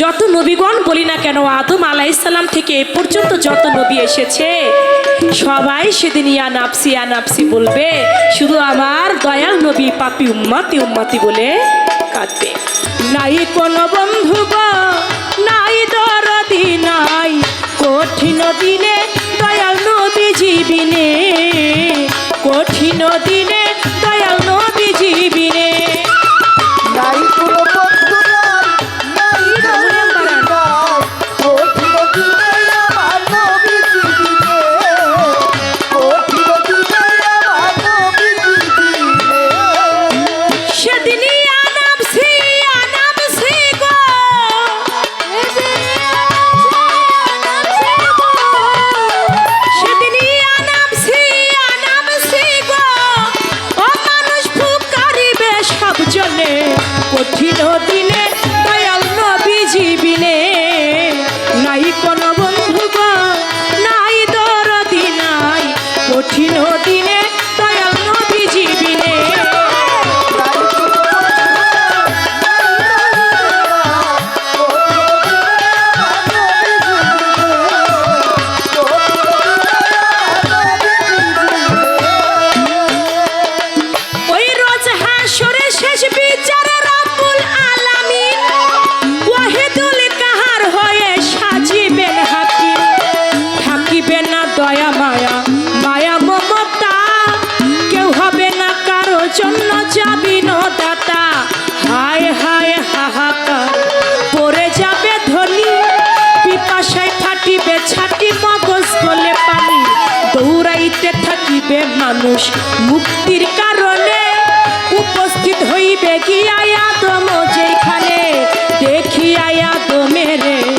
যত নবীগণ বলি না কেন, আদম আলাইসাল্লাম থেকে এ পর্যন্ত যত নবী এসেছে, সবাই সেদিন ইয়া নাপসি ইয়া নাপসি বলবে, শুধু আমার দয়াল নবী, পাপি উম্মাতি উম্মাতি বলে কাঁদবে। নাই কোনো বন্ধু নাই দরদি, নাই কঠিন দিনে দয়াল নবী জীবিনে কঠিন দিনে কঠিন দিনে দয়া মায়া মায়া মমতা। কেউ হবে না কারও জন্য যাবি দাতা হায় হায়, হাহাকার। পড়ে যাবে ধনী, পিপাসায় ফাটিবে ছাটি মগজ গলে পানি। দৌড়াইতে থাকিবে মানুষ মুক্তির কারণে। উপস্থিত হইবে গিয়া দম যেখানে দেখি আয়া দমেরে হাসরের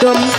तुम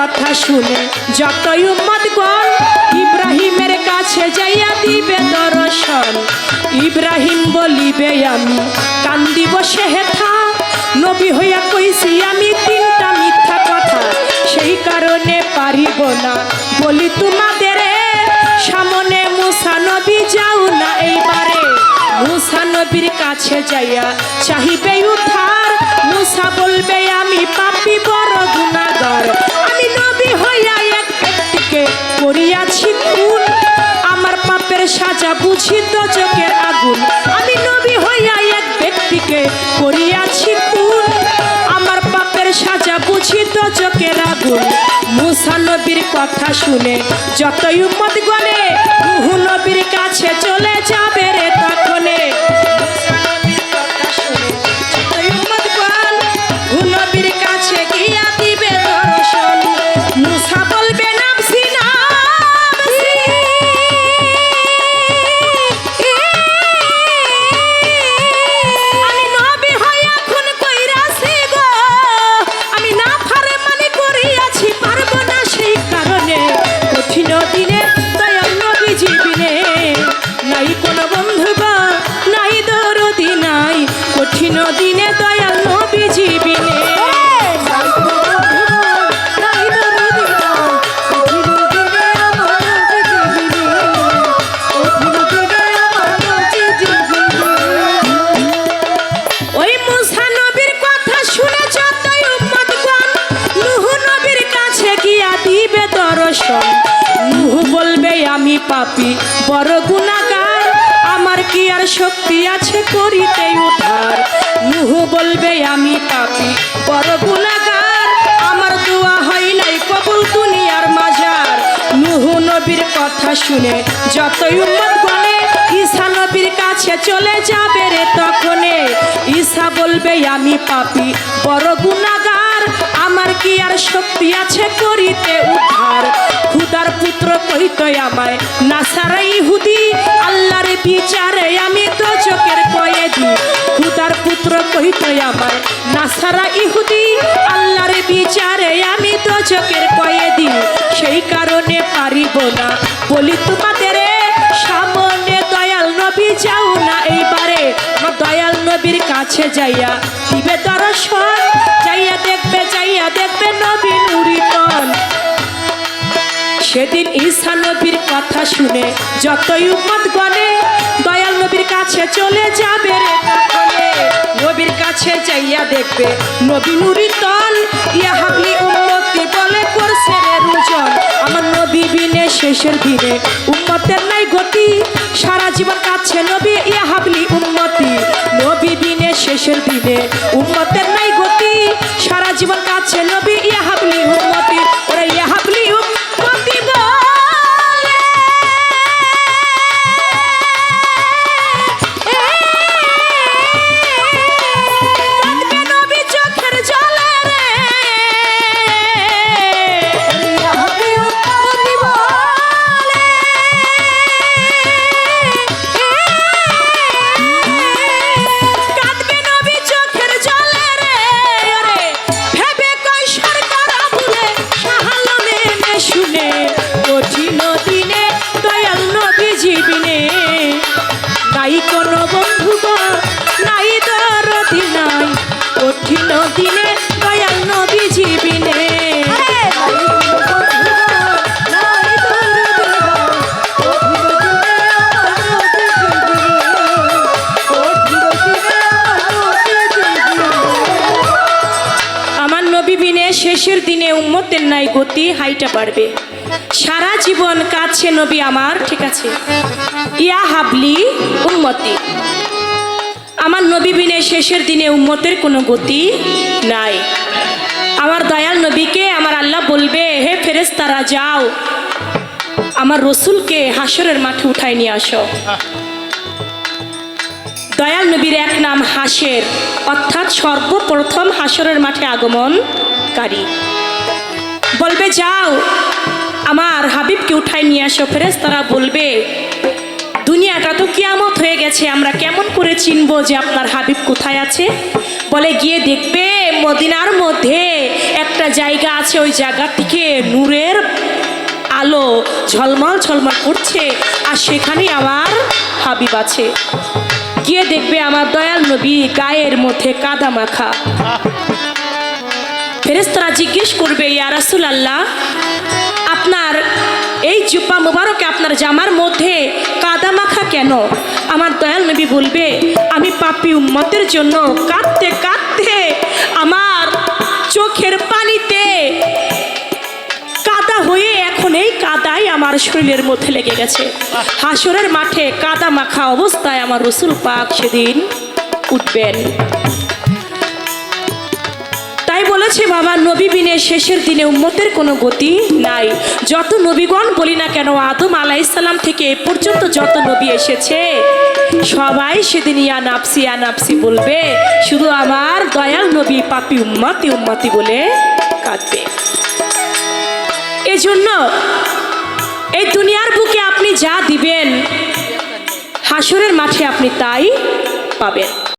কথা শুনে যতই উম্মতগণ ইব্রাহিমের কাছে যাইয়া দিবে দর্শন। ইব্রাহিম বলিবে, আমি কান্দিব সে হেথা। নবী হইয়া কইছি, আমি তিনটা মিথ্যা কথা। সেই কারণে পারিব না। বলি, তোমাদের সামনে মুসা নবী যাও না এইবারে। মুসা নবীর কাছে যাইয়া চাহিবে উদ্ধার। মুসা বলবে, আমি পাপি বড় গুণাগার পাপের সাজা বুঝি তো চোখের আগুন। আমি নবী হইয়া এক ব্যক্তিকে করিয়াছি খুন আমার পাপের সাজা বুঝি তো চোখের আগুন। মুসা নবীর কথা শুনে যতই উম্মত গলে নবীর কাছে চলে যাবে রে পাপি বড় গুণাগার, আমার কি আর শক্তি আছে করিতে উদ্ধার? নুহু বলবে, আমি পাপি। বড় গুণাগার, আমার দোয়া হয় নাই কবুল দুনিয়ার মাজার নুহু নবীর কথা শুনে যতই উম্মত গনে ঈশা নবীর কাছে চলে যাবে রে তখনে। ঈশা বলবে, আমি পাপি। বড় গুণাগার আমার কি আর শক্তি আছে করিতে উদ্ধার? খুদার পুত্র কইত আমায় নাসারা ইহুদি, আল্লাহর বিচারে আমি তো চোখের কয়েদি খুদার পুত্র কইত আমায় নাসারা ইহুদি, আল্লাহর বিচারে আমি তো চোখের কয়েদি সেই কারণে পারিব না। বলি, তোমাদের সামনে দয়াল নবী যাও না এইবারে। দয়াল নবীর কাছে যাইয়া দিবে দর্শন, যাইয়া দেখবে, যাইয়া দেখবে নবী সেদিন ঈশা নবীর কথা শুনে যতই উম্মত গনে দয়াল নবীর কাছে চলে যাবে রে নবীর কাছে যাইয়া দেখবে নবী নুরিতন ইয়া হাবলি উম্মতি। বলে করছে রে রোজন। আমার নবী বিনে শেষের ভিড়ে। উম্মতের নাই গতি। সারা জীবন কাছে নবী ইয়া হাবলি উম্মতি। নবী বিনে শেষের ভিড়ে। উম্মতের নাই গতি। সারা জীবন কাছে নবী ইয়া হাবলি উম্মতি উম্মতের নাই গতি হাইটা বাড়বে। সারা জীবন কাছে নবী আমার, ঠিক আছে? ইয়া হাবলি উম্মতি। আমার নবী বিনে শেষের দিনে উম্মতের কোনো গতি নাই। আমার দয়াল নবীকে আমার আল্লাহ বলবে, হে ফেরেস্তারা যাও। আমার রসুলকে হাসরের মাঠে উঠায় নিয়ে আসো। দয়াল নবীর এক নাম হাসের অর্থাৎ সর্বপ্রথম হাসরের মাঠে আগমনকারী। বলবে, যাও। আমার হাবিবকে উঠায় নিয়ে আসো ফেরেস তারা বলবে, দুনিয়াটা তো কিয়ামত হয়ে গেছে, আমরা কেমন করে চিনবো যে আপনার হাবিব কোথায় আছে? বলে, গিয়ে দেখবে, মদিনার মধ্যে একটা জায়গা আছে, ওই জায়গা থেকে নূরের আলো ঝলমল ঝলমল করছে, আর সেখানে আমার হাবিব আছে। গিয়ে দেখবে আমার দয়াল নবী গায়ের মধ্যে কাদা মাখা। ফেরেস্তারা জিজ্ঞেস করবে, ইয়া রাসূল আল্লাহ আপনার এই জুব্বা মুবারকে আপনার জামার মধ্যে কাদা মাখা কেন? আমার দয়াল নবী বলবে, আমি পাপি উম্মতের জন্য কাঁদতে কাঁদতে আমার চোখের পানিতে কাদা হয়ে এখন এই কাদাই আমার শরীরের মধ্যে লেগে গেছে। হাসরের মাঠে কাদা মাখা অবস্থায় আমার রসুল পাক সেদিন উঠবেন। বলেছে, বাবা, নবী বিনে শেষের দিনে উম্মতের কোনো গতি নাই। যত নবীগণ, বলি না কেন, আদম আলাইসাল্লাম থেকে এ পর্যন্ত যত নবী এসেছে, সবাই সেদিন ইয়া নাপসি ইয়া নাপসি বলবে, শুধু আমার দয়াল নবী, পাপি উম্মাতি উম্মাতি বলে কাঁদবে। এজন্য এই দুনিয়ার বুকে আপনি যা দিবেন হাসরের মাঠে আপনি তাই পাবেন।